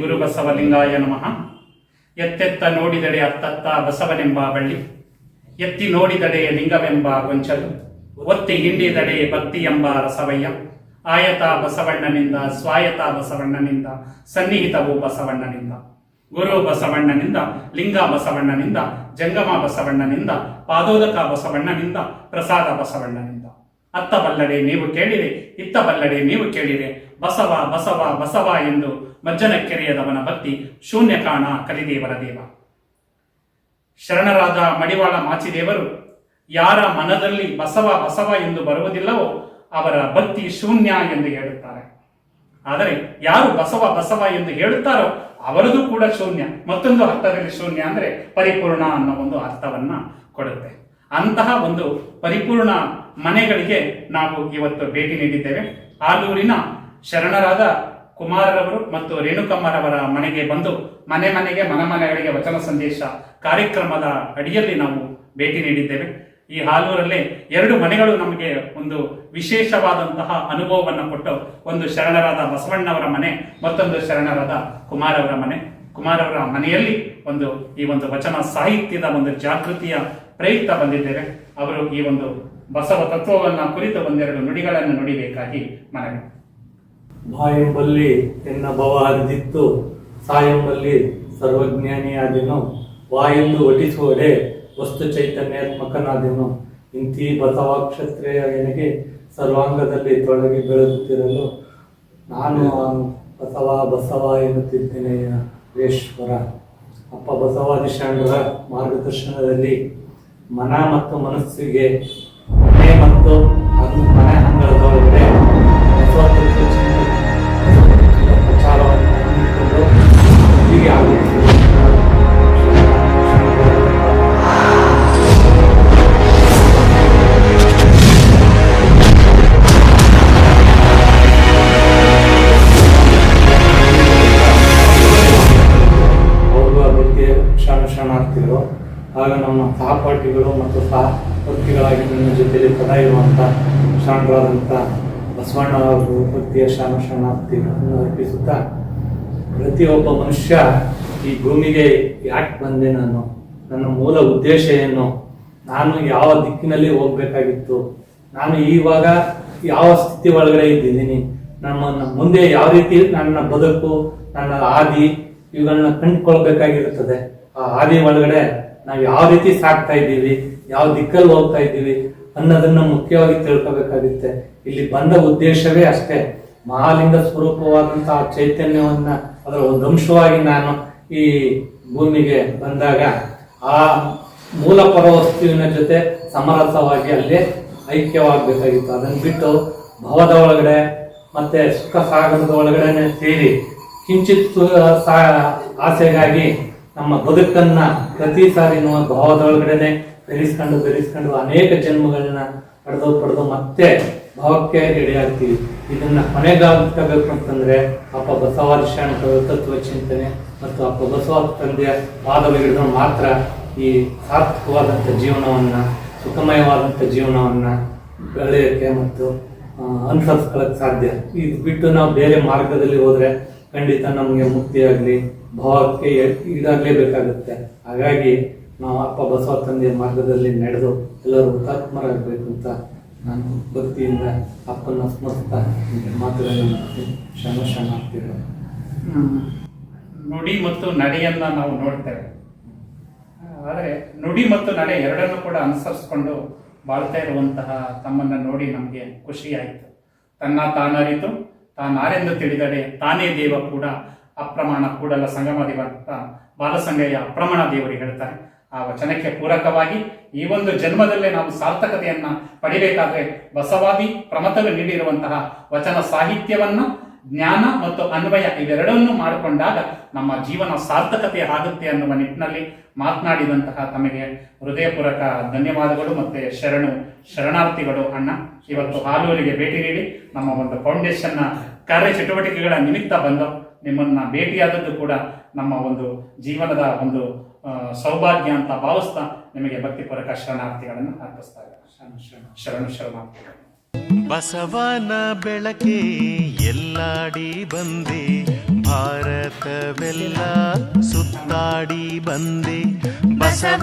ಗುರು ಬಸವಲಿಂಗಾಯ ನಮಃ. ಎತ್ತೆತ್ತ ನೋಡಿದಡೆ ಅತ್ತತ್ತ ಬಸವನೆಂಬ ಬಳ್ಳಿ. ಎತ್ತಿ ನೋಡಿದಡೆ ಲಿಂಗವೆಂಬ ಗೊಂಚಲು. ಒತ್ತಿ ಹಿಂಡಿದಡೆ ಭಕ್ತಿ ಎಂಬ ರಸವಯ್ಯ. ಆಯತ ಬಸವಣ್ಣನಿಂದ, ಸ್ವಾಯತ ಬಸವಣ್ಣನಿಂದ, ಸನ್ನಿಹಿತವು ಬಸವಣ್ಣನಿಂದ. ಗುರು ಬಸವಣ್ಣನಿಂದ, ಲಿಂಗ ಬಸವಣ್ಣನಿಂದ, ಜಂಗಮ ಬಸವಣ್ಣನಿಂದ, ಪಾದೋದಕ ಬಸವಣ್ಣನಿಂದ, ಪ್ರಸಾದ ಬಸವಣ್ಣನಿಂದ. ಅತ್ತ ಬಲ್ಲಡೆ ನೀವು ಕೇಳಿರಿ ಇತ್ತ ಬಲ್ಲಡೆ ನೀವು ಕೇಳಿರಿ. ಬಸವ ಬಸವ ಬಸವ ಎಂದು ಮಜ್ಜನ ಕೆರೆಯದವನ ಭಕ್ತಿ ಶೂನ್ಯ ಕಾಣ ಕಲಿದೇವರ ದೇವ. ಶರಣರಾದ ಮಡಿವಾಳ ಮಾಚಿದೇವರು, ಯಾರ ಮನದಲ್ಲಿ ಬಸವ ಬಸವ ಎಂದು ಬರುವುದಿಲ್ಲವೋ ಅವರ ಭಕ್ತಿ ಶೂನ್ಯ ಎಂದು ಹೇಳುತ್ತಾರೆ. ಆದರೆ ಯಾರು ಬಸವ ಬಸವ ಎಂದು ಹೇಳುತ್ತಾರೋ ಅವರದು ಕೂಡ ಶೂನ್ಯ. ಮತ್ತೊಂದು ಅರ್ಥದಲ್ಲಿ ಶೂನ್ಯ ಅಂದರೆ ಪರಿಪೂರ್ಣ ಅನ್ನೋ ಒಂದು ಅರ್ಥವನ್ನ ಕೊಡುತ್ತೆ. ಅಂತಹ ಒಂದು ಪರಿಪೂರ್ಣ ಮನೆಗಳಿಗೆ ನಾವು ಇವತ್ತು ಭೇಟಿ ನೀಡಿದ್ದೇವೆ. ಆಲೂರಿನ ಶರಣರಾದ ಕುಮಾರರವರು ಮತ್ತು ರೇಣುಕಮ್ಮರವರ ಮನೆಗೆ ಬಂದು ಮನೆ ಮನೆಗೆ ಮನ ಮನೆಗಳಿಗೆ ವಚನ ಸಂದೇಶ ಕಾರ್ಯಕ್ರಮದ ಅಡಿಯಲ್ಲಿ ನಾವು ಭೇಟಿ ನೀಡಿದ್ದೇವೆ. ಈ ಹಾಲೂರಲ್ಲಿ ಎರಡು ಮನೆಗಳು ನಮಗೆ ಒಂದು ವಿಶೇಷವಾದಂತಹ ಅನುಭವವನ್ನು ಕೊಟ್ಟು ಒಂದು ಶರಣರಾದ ಬಸವಣ್ಣವರ ಮನೆ, ಮತ್ತೊಂದು ಶರಣರಾದ ಕುಮಾರವರ ಮನೆ. ಕುಮಾರವರ ಮನೆಯಲ್ಲಿ ಒಂದು ಈ ಒಂದು ವಚನ ಸಾಹಿತ್ಯದ ಒಂದು ಜಾಗೃತಿಯ ಪ್ರಯುಕ್ತ ಬಂದಿದ್ದೇವೆ. ಅವರು ಈ ಒಂದು ಬಸವ ತತ್ವವನ್ನು ಕುರಿತು ಒಂದೆರಡು ನುಡಿಗಳನ್ನು ನುಡಿಬೇಕಾಗಿ ಮನವಿ. ಬಾಯೆಂಬಲ್ಲಿ ಎನ್ನ ಭವ ಹರಿದಿತ್ತು ಸಾಯೆಂಬಲ್ಲಿ ಸರ್ವಜ್ಞಾನಿಯಾದೆನು, ವಾಯೆಂದು ಒಟಿಸುವಡೆ ವಸ್ತು ಚೈತನ್ಯಾತ್ಮಕನಾದೆನು ಇಂತಿ ಬಸವ ಕ್ಷತ್ರಿಯ ಎನಗೆ ಸರ್ವಾಂಗದಲ್ಲಿ ತೊಡಗಿ ಬೆಳೆದುತ್ತಿರಲು ನಾನು ಬಸವ ಬಸವ ಎನ್ನುತ್ತಿದ್ದೇನೆ ವೇಶ್ವರ ಅಪ್ಪ ಬಸವಾದಿ ಶರಣರ ಮಾರ್ಗದರ್ಶನದಲ್ಲಿ ಮನ ಮತ್ತು ಮನಸ್ಸಿಗೆ ಮನೆ ಮತ್ತು ನಮ್ಮ ಸಹಪಾಠಿಗಳು ಮತ್ತು ಸಹವರ್ತಿಗಳಾಗಿ ನನ್ನ ಜೊತೆಯಲ್ಲಿ ಪದ ಇರುವಂಥ ಶರಣರಾದಂಥ ಬಸವಣ್ಣ ಅವರು ವೃತ್ತಿಯ ಶರಣ ಶರಣಾರ್ಥಿಗಳನ್ನು ಅರ್ಪಿಸುತ್ತಾ ಪ್ರತಿಯೊಬ್ಬ ಮನುಷ್ಯ ಈ ಭೂಮಿಗೆ ಯಾಕೆ ಬಂದೆ ನಾನು? ನನ್ನ ಮೂಲ ಉದ್ದೇಶ ಏನು? ನಾನು ಯಾವ ದಿಕ್ಕಿನಲ್ಲಿ ಹೋಗ್ಬೇಕಾಗಿತ್ತು? ನಾನು ಇವಾಗ ಯಾವ ಸ್ಥಿತಿ ಒಳಗಡೆ ಇದ್ದೀನಿ ನಮ್ಮನ್ನು ನಮ್ಮ ಮುಂದೆ ಯಾವ ರೀತಿ ನನ್ನ ಬದುಕು, ನನ್ನ ಆದಿ ಇವುಗಳನ್ನ ಕಂಡುಕೊಳ್ಬೇಕಾಗಿರುತ್ತದೆ? ಆ ಆದಿ ಒಳಗಡೆ ನಾವು ಯಾವ ರೀತಿ ಸಾಕ್ತಾ ಇದ್ದೀವಿ, ಯಾವ ದಿಕ್ಕಲ್ಲಿ ಹೋಗ್ತಾ ಇದ್ದೀವಿ ಅನ್ನೋದನ್ನ ಮುಖ್ಯವಾಗಿ ತಿಳ್ಕೊಬೇಕಾಗುತ್ತೆ. ಇಲ್ಲಿ ಬಂದ ಉದ್ದೇಶವೇ ಅಷ್ಟೇ. ಮಹಾಲಿಂಗ ಸ್ವರೂಪವಾದಂತಹ ಚೈತನ್ಯವನ್ನ ಅದರ ಒಂದು ಅಂಶವಾಗಿ ನಾನು ಈ ಭೂಮಿಗೆ ಬಂದಾಗ ಆ ಮೂಲ ಪರವಸ್ತುವಿನ ಜೊತೆ ಸಮರಸವಾಗಿ ಅಲ್ಲೇ ಐಕ್ಯವಾಗಬೇಕಾಗಿತ್ತು. ಅದನ್ನು ಬಿಟ್ಟು ಭವದ ಒಳಗಡೆ ಮತ್ತೆ ಸುಖ ಸಾಗರದ ಒಳಗಡೆ ಸೇರಿ ಕಿಂಚಿತ್ ಆಸೆಗಾಗಿ ನಮ್ಮ ಬದುಕನ್ನ ಪ್ರತಿ ಸಾರಿ ನಾವು ಭಾವದೊಳಗಡೆನೆ ಬೆರೆಸ್ಕೊಂಡು ಬೆರೆಸ್ಕೊಂಡು ಅನೇಕ ಜನ್ಮಗಳನ್ನ ಪಡೆದು ಪಡೆದು ಮತ್ತೆ ಭಾವಕ್ಕೆ ಎಡೆಯಾಗ್ತೀವಿ. ಇದನ್ನ ಕೊನೆಗಾಗಬೇಕು ಅಂತಂದ್ರೆ ಅಪ್ಪ ಬಸವಾದ ಶರಣ ತತ್ವ ಚಿಂತನೆ ಮತ್ತು ಅಪ್ಪ ಬಸವಾದ ತಂದೆಯ ಪಾದವಿಡಿದ್ರೆ ಮಾತ್ರ ಈ ಸಾರ್ಥಕವಾದಂಥ ಜೀವನವನ್ನ ಸುಖಮಯವಾದಂಥ ಜೀವನವನ್ನ ಬೆಳೆಯೋಕ್ಕೆ ಮತ್ತು ಅನುಸರಿಸ್ಕೊಳ್ಳೋಕೆ ಸಾಧ್ಯ. ಇದು ಬಿಟ್ಟು ನಾವು ಬೇರೆ ಮಾರ್ಗದಲ್ಲಿ ಹೋದ್ರೆ ಖಂಡಿತ ನಮಗೆ ಮುಕ್ತಿಯಾಗಲಿ. ಭಾವಕ್ಕೆ ಈಡಾಗಲೇಬೇಕಾಗುತ್ತೆ ಹಾಗಾಗಿ ನಾವು ಅಪ್ಪ ಬಸವ ತಂದೆಯ ಮಾರ್ಗದಲ್ಲಿ ನಡೆದು ಎಲ್ಲರೂ ಹುತಾತ್ಮರಾಗಬೇಕು ಅಂತ ನಾನು ಭಕ್ತಿಯಿಂದ ಅಪ್ಪನ ಸ್ಮರಿಸ್ತಾ ಮಾತುಗಳನ್ನು ಮಾಡ್ತೀನಿ. ಶರಣ ಶರಣಾರ್ಥಿಗಳು ನುಡಿ ಮತ್ತು ನಡೆಯನ್ನ ನಾವು ನೋಡ್ತೇವೆ. ಆದರೆ ನುಡಿ ಮತ್ತು ನಡೆ ಎರಡನ್ನೂ ಕೂಡ ಅನುಸರಿಸ್ಕೊಂಡು ಬಾಳ್ತಾ ಇರುವಂತಹ ತಮ್ಮನ್ನ ನೋಡಿ ನಮಗೆ ಖುಷಿ ಆಯಿತು. ತನ್ನ ತಾನರಿತು, ತಾನಾರೆಂದು ತಿಳಿದಡೆ ತಾನೇ ದೇವ ಕೂಡ ಅಪ್ರಮಾಣ ಕೂಡಲ ಸಂಗಮ ದೇವ ಬಾಲಸಂಗಯ್ಯ ಅಪ್ರಮಾಣ ದೇವರು ಹೇಳ್ತಾರೆ. ಆ ವಚನಕ್ಕೆ ಪೂರಕವಾಗಿ ಈ ಒಂದು ಜನ್ಮದಲ್ಲೇ ನಾವು ಸಾರ್ಥಕತೆಯನ್ನ ಪಡಿಬೇಕಾದ್ರೆ ಬಸವಾದಿ ಪ್ರಮತರು ನೀಡಿರುವಂತಹ ವಚನ ಸಾಹಿತ್ಯವನ್ನ, ಜ್ಞಾನ ಮತ್ತು ಅನ್ವಯ ಇವೆರಡನ್ನೂ ಮಾಡಿಕೊಂಡಾಗ ನಮ್ಮ ಜೀವನ ಸಾರ್ಥಕತೆ ಆಗುತ್ತೆ ಅನ್ನುವ ನಿಟ್ಟಿನಲ್ಲಿ ಮಾತನಾಡಿದಂತಹ ತಮಗೆ ಹೃದಯಪೂರ್ವಕ ಧನ್ಯವಾದಗಳು ಮತ್ತೆ ಶರಣು ಶರಣಾರ್ಥಿಗಳು ಅಣ್ಣ. ಇವತ್ತು ಹಾಲೂರಿಗೆ ಭೇಟಿ ನೀಡಿ ನಮ್ಮ ಒಂದು ಫೌಂಡೇಶನ್ನ ಕಾರ್ಯಚಟುವಟಿಕೆಗಳ ನಿಮಿತ್ತ ಬಂದು ನಿಮ್ಮನ್ನ ಭೇಟಿಯಾದದ್ದು ಕೂಡ ನಮ್ಮ ಒಂದು ಜೀವನದ ಒಂದು ಸೌಭಾಗ್ಯ ಅಂತ ಭಾವಿಸ್ತಾ ನಿಮಗೆ ಭಕ್ತಿಪೂರಕ ಶರಣಾರ್ಥಿಗಳನ್ನು ಅರ್ಪಿಸ್ತಾ ಇದ್ದಾರೆ ಶರಣ ಶರಣ. ಶರಣು ಶರಣಾರ್ಥಿಗಳು. ಬಸವನ ಬೆಳಕೆ ಎಲ್ಲಾಡಿ ಬಂದೆ ಭಾರತವೆಲ್ಲ ಸುತ್ತಾಡಿ ಬಂದೆ. ಬಸವ